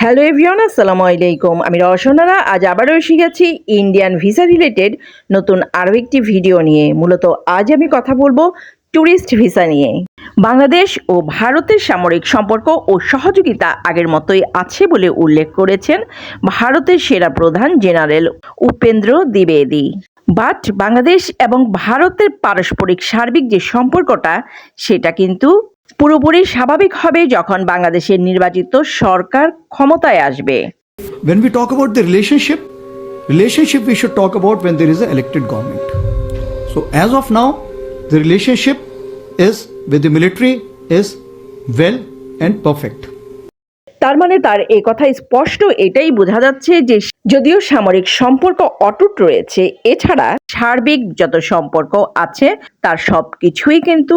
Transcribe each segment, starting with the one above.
Hello everyone আসসালামু আলাইকুম। আমি রসনারা আজ আবারও এসে গেছি ইন্ডিয়ান ভিসা রিলেটেড নতুন আরও একটি ভিডিও নিয়ে। মূলত আজ আমি কথা বলব ট্যুরিস্ট ভিসা নিয়ে। বাংলাদেশ ও ভারতের সামরিক সম্পর্ক ও সহযোগিতা আগের মতোই আছে বলে উল্লেখ করেছেন ভারতের সেরা প্রধান জেনারেল উপেন্দ্র দ্বিবেদী। বাট বাংলাদেশ এবং ভারতের পারস্পরিক সার্বিক যে সম্পর্কটা সেটা কিন্তু পুরোপুরি স্বাভাবিক হবে যখন বাংলাদেশের নির্বাচিত সরকার ক্ষমতায় আসবে When we talk about the relationship, relationship we should talk about when there is an elected government. So as of now, the relationship is with the military is well and perfect. তার মানে তার এই কথা স্পষ্ট এটাই বোঝা যাচ্ছে যে যদিও সামরিক সম্পর্ক অটুট রয়েছে, এছাড়া সার্বিক যত সম্পর্ক আছে, তার সব কিছুই কিন্তু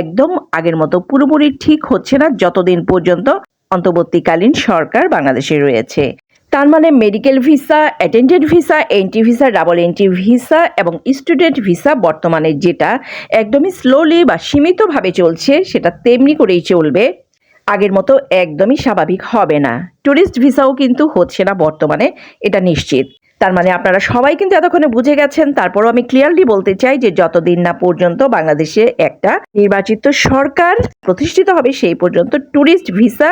একদম আগের মতো পুরোপুরি ঠিক হচ্ছে না যতদিন পর্যন্ত অন্তর্বর্তীকালীন সরকার বাংলাদেশে রয়েছে। তার মানে medical visa attendant visa, entry visa, double entry visa এবং স্টুডেন্ট ভিসা বর্তমানে যেটা একদমই স্লোলি বা সীমিতভাবে চলছে, সেটা তেমনি করেই চলবে। আগের মতো একদমই স্বাভাবিক হবে না। ট্যুরিস্ট ভিসাও কিন্তু হচ্ছে না বর্তমানে, এটা নিশ্চিত। তার মানে আপনারা সবাই কিন্তু এতক্ষণে বুঝে গেছেন, তারপরও আমি ক্লিয়ারলি বলতে চাই যে যতদিন না পর্যন্ত বাংলাদেশে একটা নির্বাচিত সরকার প্রতিষ্ঠিত হবে, সেই পর্যন্ত ট্যুরিস্ট ভিসা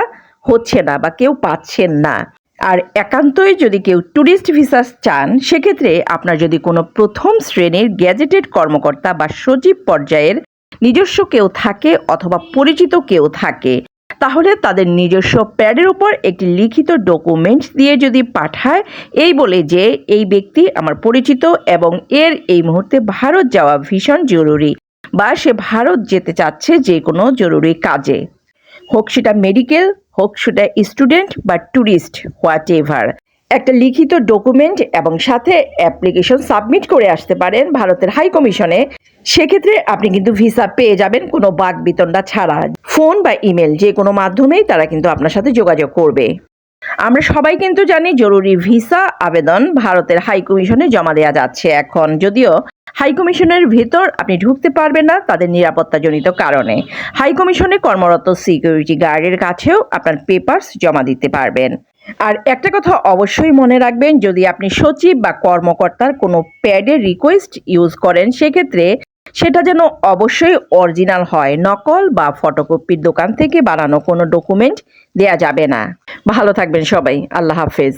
হচ্ছে না বা কেউ পাচ্ছেন না। আর একান্তই যদি কেউ ট্যুরিস্ট ভিসা চান, সেক্ষেত্রে আপনার যদি কোনো প্রথম শ্রেণির গ্যাজেটেড কর্মকর্তা বা সচিব পর্যায়ের নিজস্ব কেউ থাকে অথবা পরিচিত কেউ থাকে তাহলে তাদের নিজস্ব প্যাডের উপর একটি লিখিত ডকুমেন্ট দিয়ে যদি পাঠায়, এই বলে যে এই ব্যক্তি আমার পরিচিত এবং এর এই মুহূর্তে ভারত যাওয়া ভীষণ জরুরি বা সে ভারত যেতে চাচ্ছে যে কোনো জরুরি কাজে। হোক সেটা মেডিকেল হোক সেটা স্টুডেন্ট বা ট্যুরিস্ট হোয়াট এভার একটা লিখিত ডকুমেন্ট এবং সাথে অ্যাপ্লিকেশন সাবমিট করে আসতে পারেন ভারতের হাই কমিশনে সেক্ষেত্রে আপনি কিন্তু ভিসা পেয়ে যাবেন কোনো বাক বিতণ্ডা ছাড়া। ফোন বা ইমেল যে কোনো মাধ্যমেই তারা কিন্তু আপনার সাথে যোগাযোগ করবে। আমরা সবাই কিন্তু জানি জরুরি ভিসা আবেদন ভারতের হাই কমিশনে জমা দেওয়া যাচ্ছে এখন। যদিও হাই কমিশনের ভেতর আপনি ঢুকতে পারবেন না তাদের নিরাপত্তাজনিত কারণে। হাই কমিশনে কর্মরত সিকিউরিটি গার্ডের কাছেও আপনার পেপারস জমা দিতে পারবেন। আর একটা কথা অবশ্যই মনে রাখবেন, যদি আপনি সচিব বা কর্মকর্তার কোনো প্যাডের রিকোয়েস্ট ইউজ করেন, সেক্ষেত্রে সেটা যেন অবশ্যই অরিজিনাল হয়। নকল বা ফটোকপির দোকান থেকে বানানো কোনো ডকুমেন্ট দেয়া যাবে না। ভালো থাকবেন সবাই। আল্লাহ হাফেজ।